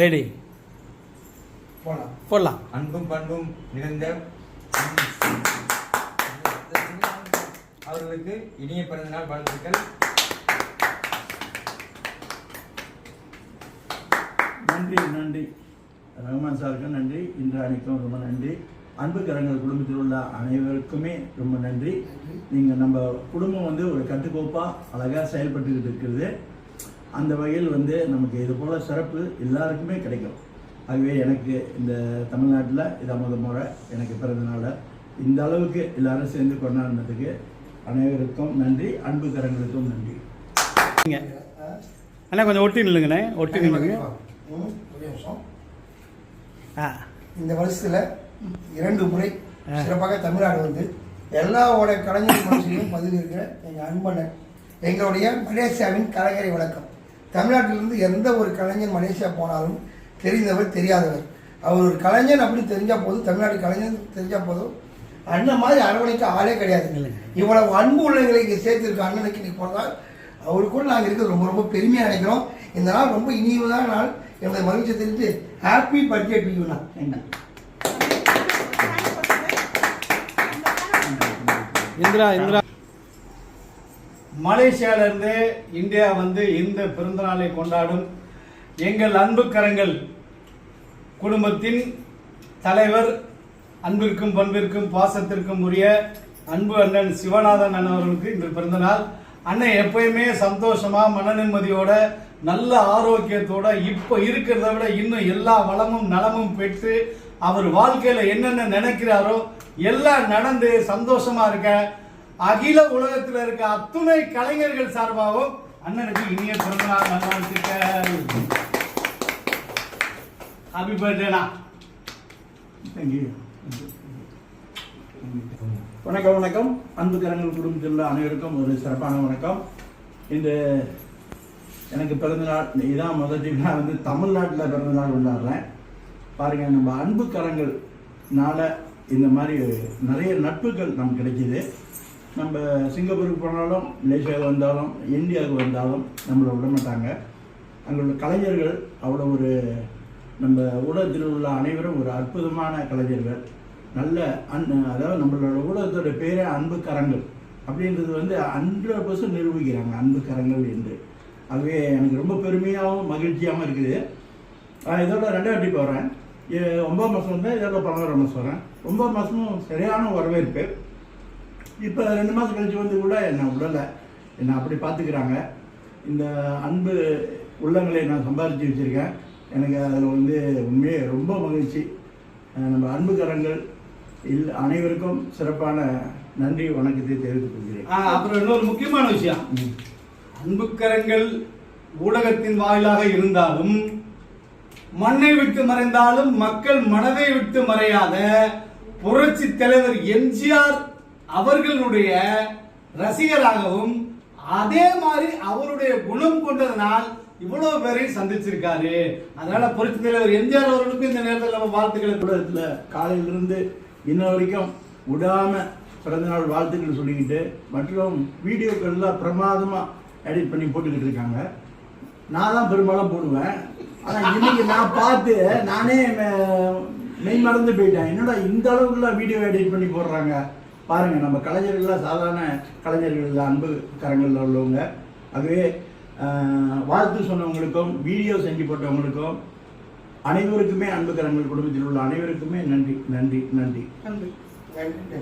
Ready போலாம். போடலாம். அன்பும் பண்பும் நிறைந்த அவர்களுக்கு இனிய பிறந்தநாள் வாழ்த்துக்கள். நன்றி நன்றி. ரஹ்மான் சாருக்கு நன்றி. இன்று அனைக்கும் ரொம்ப நன்றி. அன்பு கரங்கள் குடும்பத்தில் உள்ள அனைவருக்குமே ரொம்ப நன்றி. நீங்கள் நம்ம குடும்பம் வந்து ஒரு கட்டுக்கோப்பாக அழகாக செயல்பட்டுக்கிட்டு இருக்கிறது. அந்த வகையில் வந்து நமக்கு இது போல் சிறப்பு எல்லாருக்குமே கிடைக்கும். ஆகவே எனக்கு இந்த தமிழ்நாட்டில் இதை முத முறை எனக்கு பிறந்த நாளை. இந்த அளவுக்கு எல்லாரும் சேர்ந்து கொண்டாடினதுக்கு அனைவருக்கும் நன்றி அன்பு கரங்களுக்கும் நன்றி. அண்ணா கொஞ்சம் ஒட்டி நில்லுங்கண்ணே. ஒட்டி நில்லுங்க. ம், ஒரே நிமிஷம். ஆ. இந்த வருஷத்துல இரண்டு முறை சிறப்பாக தமிழ்நாடு வந்து எல்லாவோட கலைஞர் மனசிலையும் பதிவு இருக்கிற எங்க அன்பனன் எங்களுடைய மலேசியாவின் கலைஞரை வணக்கம். தமிழ்நாட்டிலிருந்து எந்த ஒரு கலைஞர் மலேசியா போனாலும் தெரிந்தவர் தெரியாதவர். அவர் ஒரு கலைஞர் அப்படின்னு தெரிஞ்சா போதும் தமிழ்நாடு கலைஞர் தெரிஞ்சா போதும். அண்ணன் மாதிரி அரவணைக்க ஆளே கிடையாது. இவ்வளவு அன்பு உள்ளங்களை இங்கே சேர்த்திருக்க அண்ணனுக்கு இன்னைக்கு பிறந்தால் அவரு கூட நாங்கள் இருக்கிறது ரொம்ப ரொம்ப பெருமையாக நினைக்கிறோம். இந்த நாள் ரொம்ப இனிமையான நாள். என்னுடைய மகிழ்ச்சி தெரிஞ்சு ஹாப்பி பர்த்டே டு யூ நன்றி இந்திரா இந்திரா. மலேசியாவிலிருந்து இந்தியா வந்து இந்த பிறந்தநாளை கொண்டாடும் எங்கள் அன்புக்கரங்கள் குடும்பத்தின் தலைவர் அன்பிற்கும் பண்பிற்கும் பாசத்திற்கும் உரிய அன்பு அண்ணன் சிவநாதன் அண்ணவர்களுக்கு இந்த இன்று பிறந்தநாள். அண்ணன் எப்பயுமே சந்தோஷமா மன நிம்மதியோட நல்ல ஆரோக்கியத்தோட இப்போ இருக்கிறத விட இன்னும் எல்லா வளமும் நலமும் பெற்று அவர் வாழ்க்கையில என்னென்ன நினைக்கிறாரோ எல்லாம் நடந்து சந்தோஷமா இருக்க அகில உலகத்தில் இருக்க அத்துணை கலைஞர்கள் சார்பாகவும் அண்ணனுக்கு இனிய பிறந்தநாள் நல்வாழ்த்துக்கள் ஹாப்பி பர்த்டேனா வணக்கம் வணக்கம். அன்பு கரங்கள் குடும்பத்தில் உள்ள அனைவருக்கும் ஒரு சிறப்பான வணக்கம். இந்த எனக்கு பிறந்தநாள் இதான் முதல் நான் வந்து தமிழ்நாட்டில் பிறந்தநாள் கொண்டாடுறேன். பாருங்க நம்ம அன்பு கரங்கள்னால இந்த மாதிரி நிறைய நட்புகள் நமக்கு கிடைக்கிது. நம்ம சிங்கப்பூருக்கு போனாலும் மலேசியாவுக்கு வந்தாலும் இந்தியாவுக்கு வந்தாலும் நம்மளை விட மாட்டாங்க. அங்கே உள்ள கலைஞர்கள் அவ்வளோ ஒரு நம்ம ஊடகத்தில் உள்ள அனைவரும் ஒரு அற்புதமான கலைஞர்கள். நல்ல அன் அதாவது நம்மளோட ஊடகத்தோட பேரே அன்பு கரங்கள். அப்படின்றது வந்து ஹண்ட்ரட் பர்சன்ட் நிரூபிக்கிறாங்க அன்பு கரங்கள் என்று. ஆகவே எனக்கு ரொம்ப பெருமையாகவும் மகிழ்ச்சியாகவும் இருக்குது. இதோட ரெண்டாவது டிப் வரேன் ஒன்பதாம் மாதம் வந்து இதோட பதினோராம் மாதம் வரேன். ஒன்பதாம் மாதமும் சரியான வரவேற்பு. இப்போ ரெண்டு மாதம் கழிச்சு வந்து கூட என்னை விடலை என்னை அப்படி பார்த்துக்கிறாங்க இந்த அன்பு உள்ளங்களை நான் சம்பாதிச்சு வச்சுருக்கேன். எனக்கு அதில் வந்து உண்மையே ரொம்ப மகிழ்ச்சி. நம்ம அன்புக்கரங்கள் இல் அனைவருக்கும் சிறப்பான நன்றி வணக்கத்தை தெரிவித்துக் கொள்கிறேன். அப்புறம் இன்னொரு முக்கியமான விஷயம். அன்புக்கரங்கள் ஊடகத்தின் வாயிலாக இருந்தாலும் மண்ணை விட்டு மறைந்தாலும் மக்கள் மனதை விட்டு மறையாத புரட்சி தலைவர் எம்ஜிஆர் அவர்களுடைய ரசிகராகவும் அதே மாதிரி அவருடைய குணம் கொண்டதனால் இவ்வளவு பேரையும் சந்திச்சிருக்காரு. அதனால புரட்சி தலைவர் எம்ஜிஆர் அவர்களுக்கும் இந்த நேரத்தில் நம்ம வாழ்த்துக்களை கூடத்தில் காலையிலிருந்து இன்ன வரைக்கும் விடாம பிறந்தநாள் வாழ்த்துக்கள் சொல்லிக்கிட்டு மற்றும் வீடியோக்கள்லாம் பிரமாதமாக எடிட் பண்ணி போட்டுக்கிட்டு இருக்காங்க. நான் தான் பெரும்பாலும் போடுவேன். ஆனால் இன்னைக்கு நான் பார்த்து நானே மெய் மறந்து போயிட்டேன். என்னடா இந்த அளவுக்குலாம் வீடியோ எடிட் பண்ணி போடுறாங்க? பாருங்கள் நம்ம கலைஞர்கள்லாம் சாதாரண கலைஞர்கள் இல்ல, அன்பு கரங்களில் உள்ளவங்க. ஆகவே வாழ்த்து சொன்னவங்களுக்கும் வீடியோ செஞ்சு போட்டவங்களுக்கும் அனைவருக்குமே அன்பு கரங்கள் குடும்பத்தில் உள்ள அனைவருக்குமே நன்றி நன்றி. நன்றி. நன்றி நன்றி.